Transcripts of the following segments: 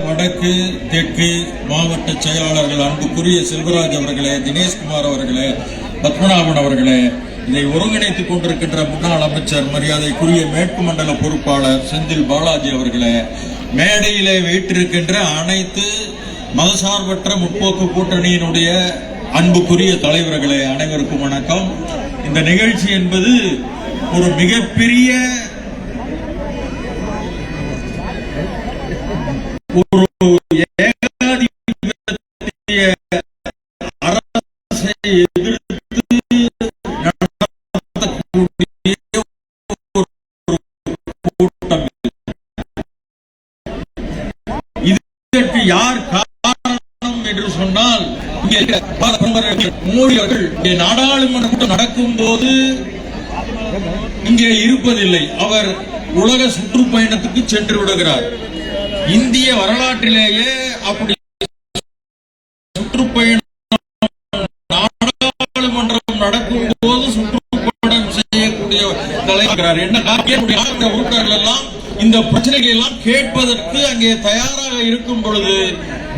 வடக்கு தெற்கு மாவட்ட செயலாளர்கள் அன்புக்குரிய செல்வராஜ் அவர்களே தினேஷ்குமார் அவர்களே பத்மநாபன் அவர்களே இதை ஒருங்கிணைத்துக் கொண்டிருக்கின்ற முன்னாள் அமைச்சர் மரியாதைக்குரிய மேற்கு மண்டல பொறுப்பாளர் செந்தில் பாலாஜி அவர்களே மேடையிலே வீட்டிருக்கின்ற அனைத்து மதசார்பற்ற முற்போக்கு கூட்டணியினுடைய அன்புக்குரிய தலைவர்களே அனைவருக்கும் வணக்கம். இந்த நிகழ்ச்சி என்பது ஒரு மிகப்பெரிய யார் காரணம் என்று சொன்னால் மோடி அவர்கள் நாடாளுமன்ற கூட்டம் நடக்கும் போது இங்கே இருப்பதில்லை. அவர் உலக சுற்றுப்பயணத்துக்கு சென்று விடுகிறார். இந்திய வரலாற்றிலேயே அப்படி தலைவர் என்ன உறுப்பினர்கள் எல்லாம் இந்த பிரச்சனைகள் எல்லாம் கேட்பதற்கு அங்கே தயாராக இருக்கும் பொழுது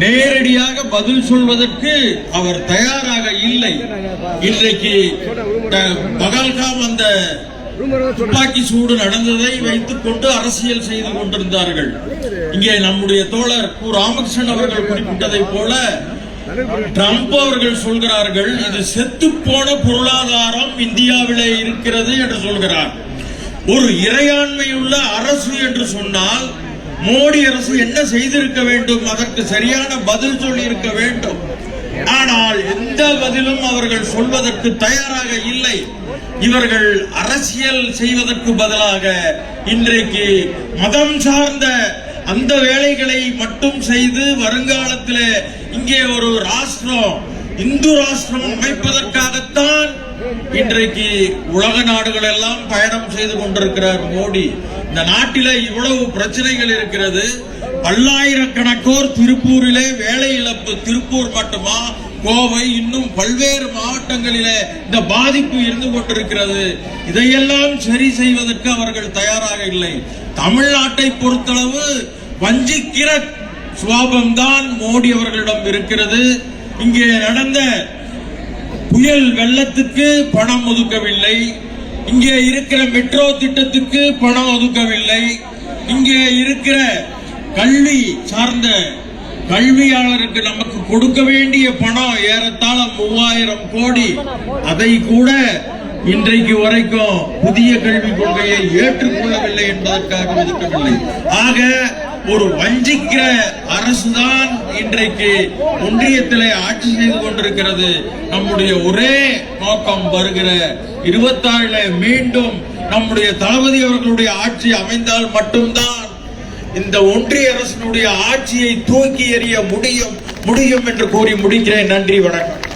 நேரடியாக பதில் சொல்வதற்கு அவர் தயாராக இல்லை. இன்றைக்கு பகல்காம் அந்த துப்பாக்கி சூடு நடந்ததை வைத்துக் கொண்டு அரசியல் செய்து கொண்டிருந்தார்கள். இங்கே நம்முடைய தோழர் கு. ராமகிருஷ்ணன் அவர்கள் குறிப்பிட்டதை போல ட்ரம்ப் அவர்கள் சொல்கிறார்கள் இது செத்து போன பொருளாதாரம் இந்தியாவிலே இருக்கிறது என்று சொல்கிறார். ஒரு இறையாண்மையுள்ள அரசு என்று சொன்னால் மோடி அரசு என்ன செய்திருக்க வேண்டும்? அதற்கு சரியான பதில் சொல்லி இருக்க வேண்டும். ஆனால் எந்த பதிலும் அவர்கள் சொல்வதற்கு தயாராக இல்லை. இவர்கள் அரசியல் செய்வதற்கு பதிலாக இன்றைக்கு மதம் சார்ந்த அந்த வேலைகளை மட்டும் செய்து வருங்காலத்தில் இங்கே ஒரு ராஷ்டிரம் இந்து ராஷ்டிரம் அமைப்பதற்காகத்தான் இன்றைக்கு உலக நாடுகள் எல்லாம் பயணம் செய்து கொண்டிருக்கிறார் மோடி. இந்த நாட்டில இவ்வளவு பிரச்சனைகள் இருக்கிறது. பல்லாயிரக்கணக்கோர் திருப்பூரிலே வேலை இழப்பு. திருப்பூர் மட்டுமா? கோவை இன்னும் பல்வேறு மாவட்டங்களிலே இந்த பாதிப்பு இருந்து கொண்டிருக்கிறது. இதையெல்லாம் சரி செய்வதற்கு அவர்கள் தயாராக இல்லை. தமிழ்நாட்டை பொறுத்தளவு வஞ்சிக்கிற சுவாபம்தான் மோடி அவர்களிடம் இருக்கிறது. இங்கே நடந்த புயல் வெள்ளத்துக்கு பணம் ஒதுக்கவில்லை. இங்கே இருக்கிற மெட்ரோ திட்டத்துக்கு பணம் ஒதுக்கவில்லை. இங்கே இருக்கிற கல்வி சார்ந்த கல்வியாளருக்கு நமக்கு கொடுக்க வேண்டிய பணம் ஏறத்தாழ மூவாயிரம் கோடி. அதை கூட இன்றைக்கு வரைக்கும் புதிய கல்விக் கொள்கையை ஏற்றுக்கொள்ளவில்லை என்பதற்காக ஒதுக்கவில்லை. ஆக ஒரு வஞ்சிக்கிற அரசுதான் இன்றைக்கு ஒன்றியத்திலே ஆட்சி செய்து கொண்டிருக்கிறது. நம்முடைய ஒரே நோக்கம் வருகிற இருபத்தாறுல மீண்டும் நம்முடைய தளபதி அவர்களுடைய ஆட்சி அமைந்தால் மட்டும்தான் இந்த ஒன்றிய அரசினுடைய ஆட்சியை தூக்கி எறிய முடியும் முடியும் என்று கூறி முடிக்கிறேன். நன்றி வணக்கம்.